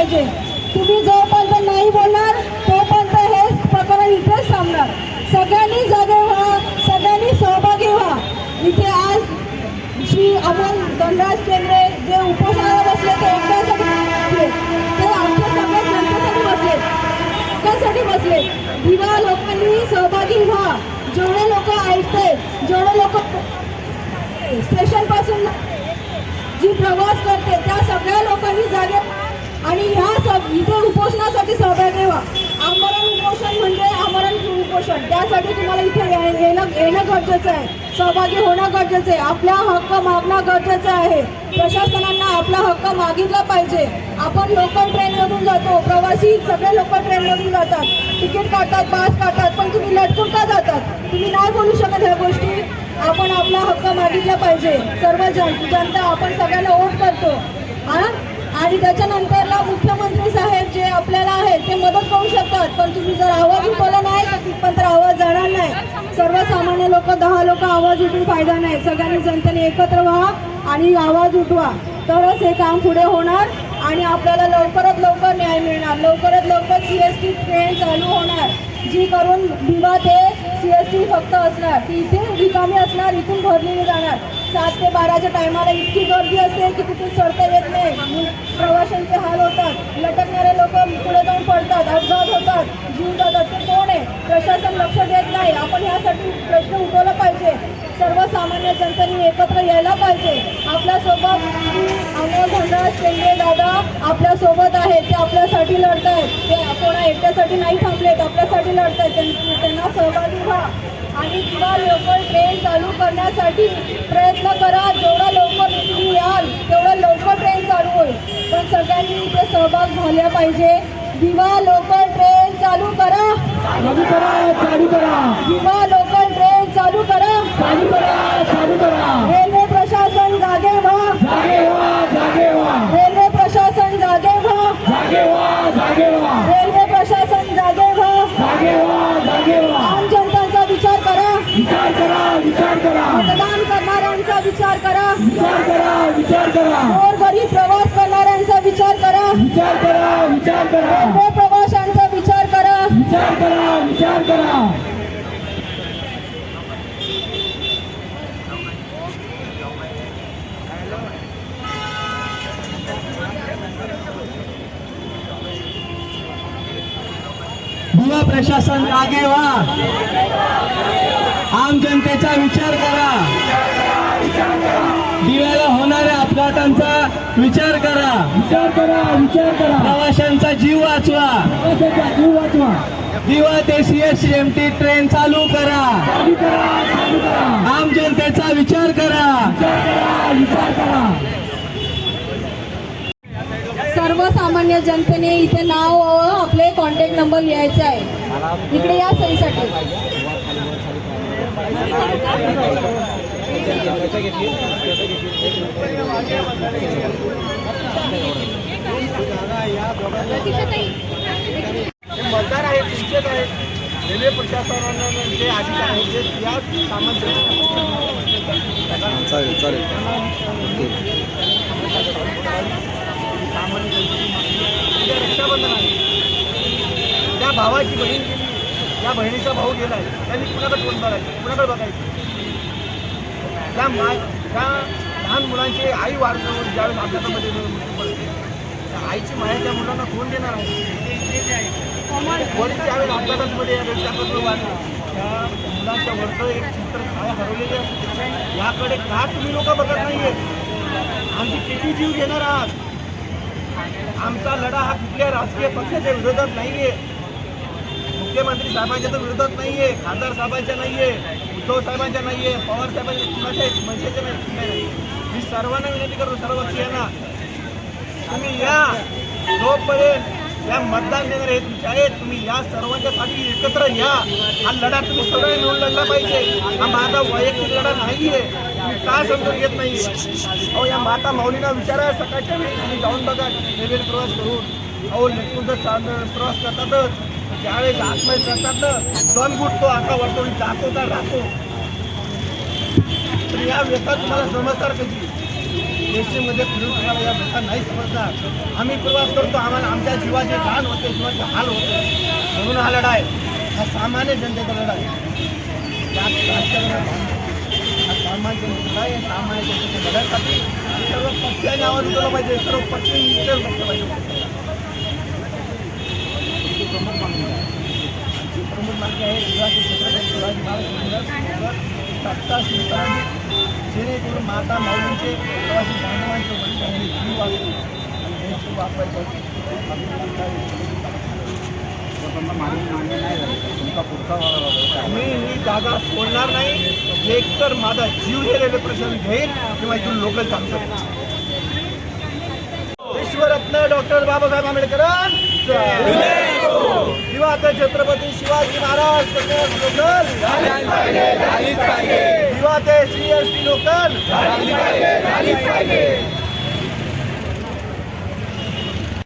पाहिजे. तुम्ही जोपर्यंत नाही बोलणार तोपर्यंत हे प्रकरण इथेच थांबणार. सगळ्यांनी जागे व्हा सगळ्यांनी सहभागी व्हा. इथे आज श्री अमोल धनराज केंद्रे जे उपोषणाला बसले ते एकट्यासाठी बसले. ते आमच्या सगळ्या जनतेसाठी बसले. एकट्यासाठी बसले. दिवा लोकांनी सहभागी व्हा. जेवढे लोक ऐकते जेवढे लोक स्टेशनपासून जी प्रवास करते त्या सगळ्या लोकांनी जागे आणि ह्या सब इथे उपोषणासाठी सहभागी व्हा आमरण उपोषण म्हणजे आमरण उपोषण. त्यासाठी तुम्हाला इथे येणं येणं गरजेचं आहे. सहभागी होणं गरजेचं आहे. आपला हक्क मागणं गरजेचं आहे. प्रशासनांना आपला हक्क मागितला पाहिजे. आपण लोकल ट्रेनमधून जातो. प्रवासी सगळे लोकल ट्रेनमधून जातात. तिकीट काढतात पास काढतात पण तुम्ही लटकून का जातात? तुम्ही नाही बोलू शकत ह्या गोष्टी. आपण आपला हक्क मागितला पाहिजे. सर्व जन जनता आपण सगळ्यांना वोट करतो. हा? आणि त्याच्यानंतरला मुख्यमंत्री साहेब जे आपल्याला आहेत ते मदत करू शकतात. पण तुम्ही जर आवाज उठवला नाही तर तिथपर्यंत आवाज जाणार नाही. सर्वसामान्य लोक दहा लोक आवाज उठून फायदा नाही. सगळ्यांनी जनतेने एकत्र व्हा आणि आवाज उठवा. तरच हे काम पुढे होणार आणि आपल्याला लवकरात लवकर न्याय मिळणार. लवकरात लवकर सी एस टी ट्रेन चालू होणार. जी करून दिवा ते सी एस टी फक्त असणार. ती इथे रिकामी असणार इथून भरलेली जाणार. सात ते बाराच्या टायमाला इतकी गर्दी असते की तिथून चढता त्यांचे हाल होतात. लटकणारे लोक पुढे जाऊन पडतात अपघात होतात. जीव जातात. ते कोण आहे? प्रशासन लक्ष देत नाही. आपण ह्यासाठी प्रश्न उठवला पाहिजे. सर्वसामान्य जनतेने एकत्र यायला पाहिजे. आपल्यासोबत अमोल धनराज शेंडे दादा आपल्यासोबत आहेत. ते आपल्यासाठी लढत आहेत ते कोणा एकट्यासाठी नाही थांबलेत. आपल्यासाठी लढत आहेत त्यां- त्यांना सहभागी व्हा. आणि किंवा लोकल ट्रेन चालू करण्यासाठी प्रयत्न करा. जेवढा लवकर तुम्ही याल तेवढं लवकर ट्रेन चालू होईल पण सगळ्यांनी इथे सहभाग झाला पाहिजे. दिवा लोकल ट्रेन चालू करा. चालू करा चालू करा. दिवा लोकल ट्रेन चालू करा. चालू करा चालू करा. रेल्वे प्रशासन जागे व्हा. जागे व्हा जागे व्हा. रेल्वे प्रशासन जागे व्हा. जागे व्हा जागे व्हा. रेल्वे प्रशासन जागे व्हा. जागे व्हा जागे व्हा. आम जनतांचा विचार करा. विचार करा विचार करा. मतदान करणाऱ्यांचा विचार करा. विचार करा विचार करा. गोरगरीब प्रवास करणाऱ्यांचा विचार करा विचार करा विचार करा. रेल्वे प्रवाशांचा विचार करा. विचार करा विचार करा. दिवा प्रशासन जागे व्हा आम जनतेचा विचार करा. दिव्याला होणाऱ्या अपघातांचा विचार करा. विचार करा विचार करा. प्रवाशांचा जीव वाचवा. जीव वाचवा. दिवा ते सीएसएमटी ट्रेन चालू करा. आम जनतेचा विचार करा. विचार करा सर्वसामान्य जनतेने इथे नाव व आपले कॉन्टॅक्ट नंबर लिहायचा आहे. इकडे या सहीसाठी मतदार आहेत शिक्षक आहेत रेल्वे प्रशासनानं जे अधिकार आहेत ते या चालेल चालेल रक्षाबंधन आहे त्या भावाची बहीण गेली. त्या बहिणीचा भाऊ गेला आहे त्यांनी कुणाकडे कोण बघायचं? कुणाकडे बघायचं? त्या मा त्या लहान मुलांची आई वाढतो ज्यावेळेस अपघातामध्ये मृत्यू पडते त्या आईची माया त्या मुलांना कोण देणार आहे? वडील त्यावेळेस अपघातामध्ये रक्षापत्र वाढलं? त्या मुलांच्या वरचं एक चित्र काय हरवलेले असते याकडे का तुम्ही लोक बघत नाहीये आमची किती जीव घेणार आहात? आमचा लढा हा कुठल्या राजकीय पक्षाच्या विरोधात नाहीये. मुख्यमंत्री साहेबांच्या तर विरोधात आहे खासदार साहेबांच्या नाहीये उद्धव साहेबांच्या आहे पवार साहेबांच्या कुणाच्या मनसेच्या नाही मी सर्वांना विनंती करतो सर्व पक्षीयांना तुम्ही या जोपर्यंत या मतदान देणारे हे तुमचे आहेत तुम्ही या सर्वांच्यासाठी एकत्र या. हा लढा तुम्ही सगळे मिळून लढला पाहिजे. हा माझा वैयक्तिक लढा नाही आहे का समजून घेत नाही अहो या माता माऊलीना विचारा सकाळच्या वेळी. तुम्ही जाऊन बघा रेल्वे प्रवास करून. अहो लेखून तर प्रवास करतातच. ज्यावेळेस आतमध्ये जातात ना दम गुटतो असा वरतो आणि जातो तर राहतो. तर या व्यथा तुम्हाला समजणार कधी एसीमध्ये फिरून तुम्हाला या व्यथा नाही समजणार. आम्ही प्रवास करतो आम्हाला आमच्या जीवाचे दान होते जीवाचे हाल होते. म्हणून हा लढा आहे हा सामान्य जनतेचा लढा आहे त्यात राजकारणात सामान्य जनतेचा आहे सामान्य जनतेच्या लढ्यासाठी सर्व पक्षाने आवाज उठवला पाहिजे सर्व पक्ष विचार बसला पाहिजे आमची प्रमुख मागणी आहे आमची प्रमुख मागणी आहे शिवाजी सत्ता जेणेकरून माता माऊलींचे प्रवासी बांधवांचे आणि जीव मी ही जागा सोडणार नाही. एक तर माझा जीव गेलेले प्रश्न घेईन किंवा इथून लोकल सांगतो विश्वरत्न डॉक्टर बाबासाहेब आंबेडकर विवाद छत्रपती शिवाजी महाराज लोकल. विवाद श्री एस टी लोकल.